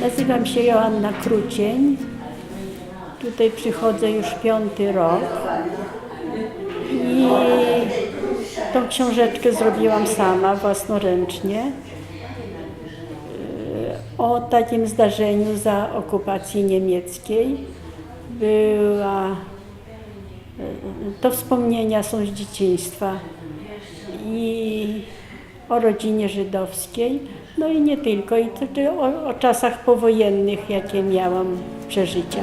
Nazywam się Joanna Krucień. Tutaj przychodzę już piąty rok. I tą książeczkę zrobiłam sama, własnoręcznie. Yy, O takim zdarzeniu za okupacji niemieckiej. Była, yy, to wspomnienia są z dzieciństwa i o rodzinie żydowskiej, no i nie tylko, i to, to o, o czasach powojennych, jakie miałam przeżycia.